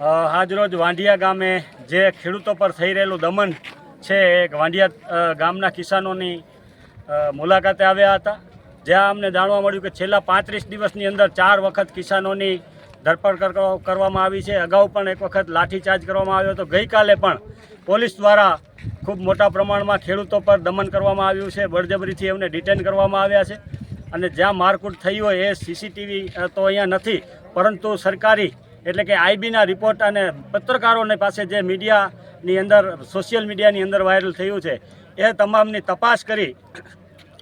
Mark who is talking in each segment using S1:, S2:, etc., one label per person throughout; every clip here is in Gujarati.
S1: આજરોજ વાંઢિયા ગામે જે ખેડૂતો પર થઈ રહેલું દમન છે, એક વાંઢિયા ગામના કિસાનોની મુલાકાતે આવ્યા હતા. જ્યાં અમને જાણવા મળ્યું કે છેલ્લા પાંત્રીસ દિવસની અંદર ચાર વખત કિસાનોની ધરપકડ કર- કરવામાં આવી છે. અગાઉ પણ એક વખત લાઠીચાર્જ કરવામાં આવ્યો હતો. ગઈકાલે પણ પોલીસ દ્વારા ખૂબ મોટા પ્રમાણમાં ખેડૂતો પર દમન કરવામાં આવ્યું છે. બળજબરીથી એમને ડિટેન કરવામાં આવ્યા છે. અને જ્યાં મારકૂટ થઈ હોય એ સીસીટીવી તો અહીંયા નથી. પરંતુ સરકારી એટલે કે આઈબીના રિપોર્ટ અને પત્રકારોની પાસે જે મીડિયાની અંદર સોશિયલ મીડિયાની અંદર વાયરલ થયું છે, એ તમામની તપાસ કરી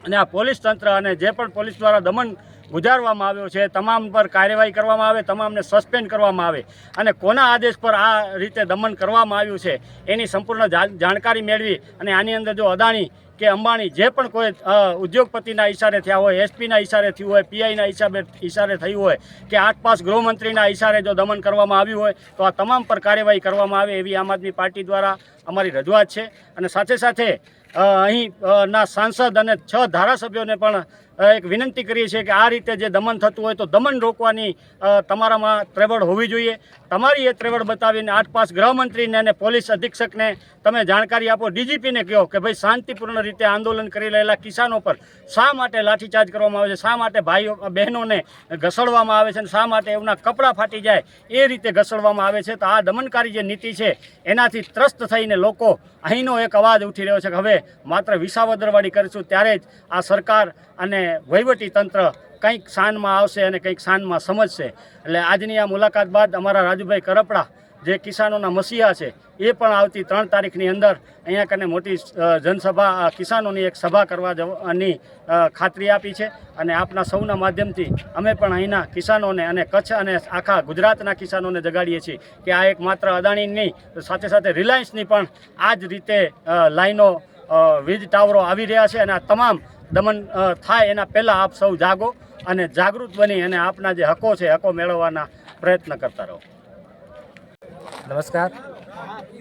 S1: અને આ પોલીસ તંત્ર અને જે પણ પોલીસ દ્વારા દમન ગુજારવામાં આવ્યો છે, તમામ પર કાર્યવાહી કરવામાં આવે, તમામને સસ્પેન્ડ કરવામાં આવે અને કોના આદેશ પર આ રીતે દમન કરવામાં આવ્યું છે, એની સંપૂર્ણ જાણકારી મેળવી અને આની અંદર જો અદાણી કે અંબાણી જે પણ કોઈ ઉદ્યોગપતિના ઈશારે થયા હોય, એસપીના ઈશારે થયું હોય, પીઆઈના હિસાબે ઈશારે થયું હોય કે આસપાસ ગૃહમંત્રીના ઈશારે જો દમન કરવામાં આવ્યું હોય, તો આ તમામ પર કાર્યવાહી કરવામાં આવે એવી આમ આદમી પાર્ટી દ્વારા અમારી રજૂઆત છે અને સાથે સાથે અહીં ના સાંસદ અને છ ધારાસભ્યોને પણ એક વિનંતી કરીએ છીએ કે આ રીતે જે દમન થતું હોય તો દમન રોકવાની તમારામાં ત્રેવડ હોવી જોઈએ. તમારી એ ત્રેવડ બતાવીને આઠપાસ ગૃહમંત્રીને અને પોલીસ અધિક્ષકને તમે જાણકારી આપો. ડીજીપીને કહો કે ભાઈ શાંતિપૂર્ણ રીતે આંદોલન કરી રહેલા કિસાનો પર શા માટે લાઠીચાર્જ કરવામાં આવે છે? શા માટે ભાઈઓ, બહેનોને ઘસડવામાં આવે છે અને શા માટે એમના કપડાં ફાટી જાય? એ રીતે ઘસડવામાં આવે છે. તો આ દમનકારી જે નીતિ છે, એનાથી ત્રસ્ત થઈને લોકો અહીંનો એક અવાજ ઉઠી રહ્યો છે કે હવે માત્ર વિસાવદરવાળી કરીશું. ત્યારે જ આ સરકાર અને વહીવટી તંત્ર કંઈક શાનમાં આવશે અને કંઈક શાનમાં સમજશે. એટલે આજની આ મુલાકાત બાદ અમારા રાજુભાઈ કરપડા, જે કિસાનોના મસીહા છે, એ પણ આવતી ત્રણ તારીખની અંદર અહીંયા કને મોટી જનસભા કિસાનોની એક સભા કરવા જવાની ખાતરી આપી છે. અને આપના સૌના માધ્યમથી અમે પણ અહીંના કિસાનોને અને કચ્છ અને આખા ગુજરાતના કિસાનોને જગાડીએ છીએ કે આ એક માત્ર અદાણી નહીં, સાથે સાથે રિલાયન્સની પણ આ જ રીતે લાઇનો વીજ ટાવરો આવી રહ્યા છે અને આ તમામ દમન થાય એના પહેલાં આપ સૌ જાગો અને જાગૃત બની અને આપના જે હકો છે હકો મેળવવાના પ્રયત્ન કરતા રહો.
S2: નમસ્કાર.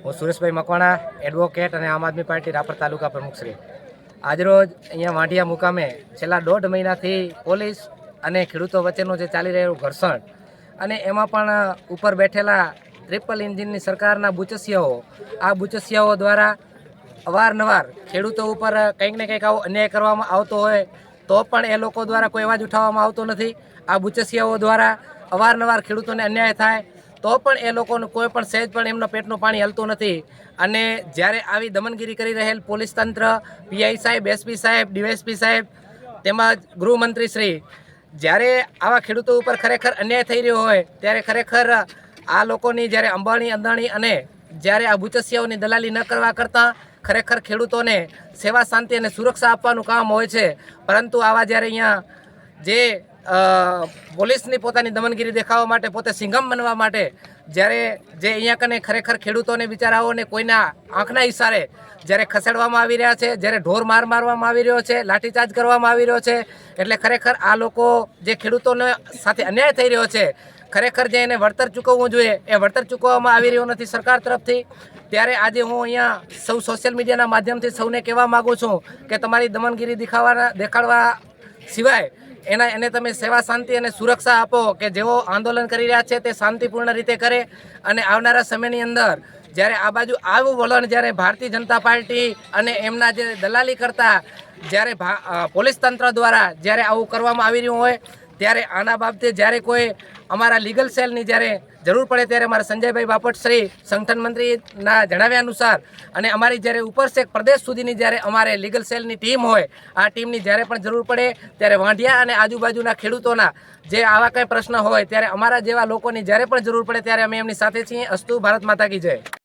S2: હું સુરેશભાઈ મકવાણા એડવોકેટ અને આમ આદમી પાર્ટી રાપર તાલુકા પ્રમુખશ્રી આજરોજ અહીંયા વાંઢિયા મુકામે છેલ્લા દોઢ મહિનાથી પોલીસ અને ખેડૂતો વચ્ચેનું જે ચાલી રહેલું ઘર્ષણ અને એમાં પણ ઉપર બેઠેલા ટ્રિપલ એન્જિનની સરકારના બુચસિયાઓ, આ બુચસિયાઓ દ્વારા અવારનવાર ખેડૂતો ઉપર કંઈક ને કંઈક આવો અન્યાય કરવામાં આવતો હોય, તો પણ એ લોકો દ્વારા કોઈ અવાજ ઉઠાવવામાં આવતો નથી. આ બુચસિયાઓ દ્વારા અવારનવાર ખેડૂતોને અન્યાય થાય, તો પણ એ લોકોનું કોઈ પણ સહેજ પણ એમના પેટનું પાણી હલતું નથી. અને જ્યારે આવી દમનગીરી કરી રહેલ પોલીસ તંત્ર, પીઆઈ સાહેબ, એસપી સાહેબ, ડીવાયસપી સાહેબ, તેમજ ગૃહમંત્રી શ્રી, જ્યારે આવા ખેડૂતો ઉપર ખરેખર અન્યાય થઈ રહ્યો હોય, ત્યારે ખરેખર આ લોકોની જ્યારે અંબાણી અંદાણી અને જ્યારે આ બુચસિયાઓની દલાલી ન કરવા કરતાં ખરેખર ખેડૂતોને સેવા શાંતિ અને સુરક્ષા આપવાનું કામ હોય છે. પરંતુ આવા જ્યારે અહીંયા જે પોલીસની પોતાની દમનગીરી દેખાવા માટે, પોતે સિંઘમ બનવા માટે જ્યારે જે અહીંયા કને ખરેખર ખેડૂતોને, બિચારાઓને કોઈના આંખના ઇશારે જ્યારે ખસેડવામાં આવી રહ્યા છે, જ્યારે ઢોર માર મારવામાં આવી રહ્યો છે, લાઠીચાર્જ કરવામાં આવી રહ્યો છે, એટલે ખરેખર આ લોકો જે ખેડૂતોને સાથે અન્યાય થઈ રહ્યો છે ખરેખર જે એને વળતર ચૂકવવું જોઈએ, એ વળતર ચૂકવવામાં આવી રહ્યું નથી સરકાર તરફથી. ત્યારે આજે હું અહીંયા સૌ સોશિયલ મીડિયાના માધ્યમથી સૌને કહેવા માગું છું કે તમારી દમનગીરી દેખાવાના, દેખાડવા સિવાય એના, એને તમે સેવા શાંતિ અને સુરક્ષા આપો કે જેઓ આંદોલન કરી રહ્યા છે તે શાંતિપૂર્ણ રીતે કરે. અને આવનારા સમયની અંદર જ્યારે આ બાજુ આવું વલણ જ્યારે ભારતીય જનતા પાર્ટી અને એમના જે દલાલી કરતા જ્યારે પોલીસ તંત્ર દ્વારા જ્યારે આવું કરવામાં આવી રહ્યું હોય ત્યારે આના બાબતે જ્યારે કોઈ અમારા લીગલ સેલની જ્યારે જરૂર પડે ત્યારે અમારા સંજયભાઈ બાપટ શ્રી સંગઠન મંત્રીના જણાવ્યા અનુસાર અને અમારી જ્યારે ઉપર છેક પ્રદેશ સુધીની જ્યારે અમારે લીગલ સેલની ટીમ હોય, આ ટીમની જ્યારે પણ જરૂર પડે ત્યારે વાંઢિયા અને આજુબાજુના ખેડૂતોના જે આવા કંઈ પ્રશ્ન હોય ત્યારે અમારા જેવા લોકોની જ્યારે પણ જરૂર પડે ત્યારે અમે એમની સાથે છીએ. અસ્તુ ભારત માતા કી જય.